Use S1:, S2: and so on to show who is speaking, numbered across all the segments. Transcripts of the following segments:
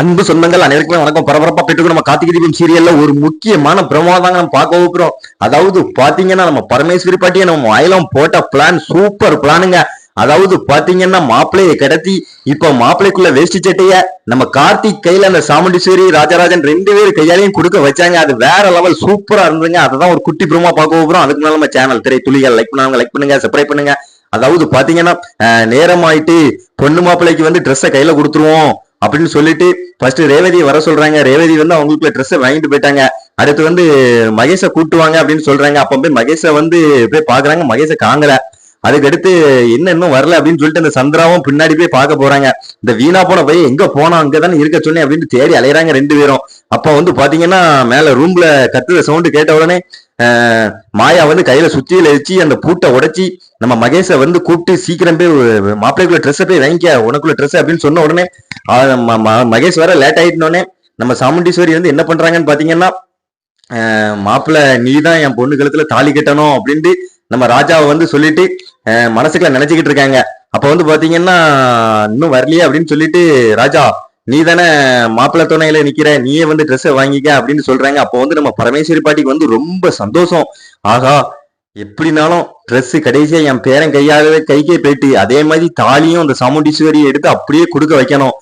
S1: அன்பு சொந்தங்கள் அனைவருக்குமே வணக்கம். பரபரப்பா போயிட்டு நம்ம கார்த்திகை தீபம் சீரியல்ல ஒரு முக்கியமான பிரமாதாங்க நம்ம பார்க்க போகிறோம். அதாவது பாத்தீங்கன்னா நம்ம பரமேஸ்வரி பாட்டியை நம்ம அயலம் போட்ட பிளான் சூப்பர் பிளானுங்க அதாவது பாத்தீங்கன்னா மாப்பிள்ளையை கடத்தி இப்ப மாப்பிள்ளைக்குள்ள வேஷ்டி சட்டைய நம்ம கார்த்திக் கையில அந்த சாமுண்டீஸ்வரி ராஜராஜன் ரெண்டு பேரும் கையாலையும் கொடுக்க வச்சாங்க. அது வேற லெவல் சூப்பரா இருந்ததுங்க. அதான் ஒரு குட்டி பிரமா பார்க்க போகிறோம். அதுக்கு மேல நம்ம சேனல் திரை துளிகள் லைக் பண்ணுவாங்க லைக் பண்ணுங்க சப்ஸ்கிரைப் பண்ணுங்க. அதாவது பாத்தீங்கன்னா நேரம் ஆயிட்டு பொண்ணு மாப்பிள்ளைக்கு வந்து ட்ரெஸ்ஸை கையில கொடுத்துருவோம். அப்படின்னு சொல்லிட்டு ஃபர்ஸ்ட் ரேவதி வர சொல்றாங்க. ரேவதி வந்து அவங்களுக்கு ட்ரெஸ்ஸை வாங்கிட்டு போயிட்டாங்க. அடுத்து வந்து மகேஷை கூட்டுவாங்க அப்படின்னு சொல்றாங்க. அப்ப போய் மகேஷை வந்து போய் பாக்குறாங்க. மகேஷை காங்கல அதுக்கடுத்து என்ன இன்னும் வரல அப்படின்னு சொல்லிட்டு அந்த சந்திராவும் பின்னாடி போய் பார்க்க போறாங்க. இந்த வீணா போன போய் எங்க போனா அங்கதானே இருக்க சொன்னேன் அப்படின்னு தேடி அலையறாங்க ரெண்டு பேரும். அப்ப வந்து பாத்தீங்கன்னா மேல ரூம்ல கத்துற சவுண்டு கேட்ட உடனே மாயா வந்து கையில சுத்தியில வச்சு அந்த பூட்டை உடைச்சி நம்ம மகேஷை வந்து கூப்பிட்டு சீக்கிரம் போய் மாப்பிள்ளைக்குள்ள ட்ரெஸ்ஸை போய் வாங்கிக்க உனக்குள்ள ட்ரெஸ் அப்படின்னு சொன்ன உடனே மகேஷ் வர லேட் ஆயிட்டோன்னே நம்ம சாமுண்டீஸ்வரி வந்து என்ன பண்றாங்கன்னு பாத்தீங்கன்னா மாப்பிள்ள மாப்பிள்ளை நீ தான் என் பொண்ணு கழுத்துல தாலி கட்டணும் அப்படின்ட்டு நம்ம ராஜாவை வந்து சொல்லிட்டு மனசுக்குள்ள நினைச்சுக்கிட்டு இருக்காங்க. அப்ப வந்து பாத்தீங்கன்னா இன்னும் வரலையே அப்படின்னு சொல்லிட்டு ராஜா நீ தானே மாப்பிள்ள துணையில நிக்கிற நீயே வந்து ட்ரெஸ்ஸை வாங்கிக்க அப்படின்னு சொல்றாங்க. அப்போ வந்து நம்ம பரமேஸ்வரி பாட்டிக்கு வந்து ரொம்ப சந்தோஷம். ஆகா எப்படினாலும் ட்ரெஸ் கடைசியா என் பேரன் கையாகவே கைக்கே போயிட்டு அதே மாதிரி தாலியும் அந்த சாமுண்டீஸ்வரியை எடுத்து அப்படியே கொடுக்க வைக்கணும்.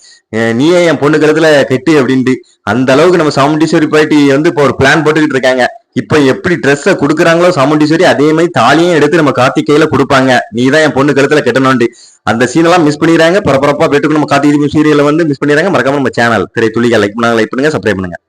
S1: நீயே என் பொண்ணு கழுத்துல கெட்டு அப்படின்ட்டு. அந்த அளவுக்கு நம்ம சாமுண்டீஸ்வரி போயிட்டு வந்து இப்போ ஒரு பிளான் போட்டுக்கிட்டு இருக்காங்க. இப்ப எப்படி ட்ரெஸ்ஸை கொடுக்குறாங்களோ சாமுண்டீஸ்வரி அதே மாதிரி தாலியும் எடுத்து நம்ம கார்த்திகையில கொடுப்பாங்க. நீ தான் என் பொண்ணு கழுத்துல கெட்டணும்ட்டு அந்த சீனெல்லாம் மிஸ் பண்ணிடுறாங்க. பரபரப்பா போயிட்டு நம்ம கார்த்திகை சீரியலை வந்து மிஸ் பண்ணிடுறாங்க. மறக்காம நம்ம சேனல் திரை துளிகள் லைக் பண்ணுங்க லைக் பண்ணுங்க சப்ஸ்கிரைப் பண்ணுங்க.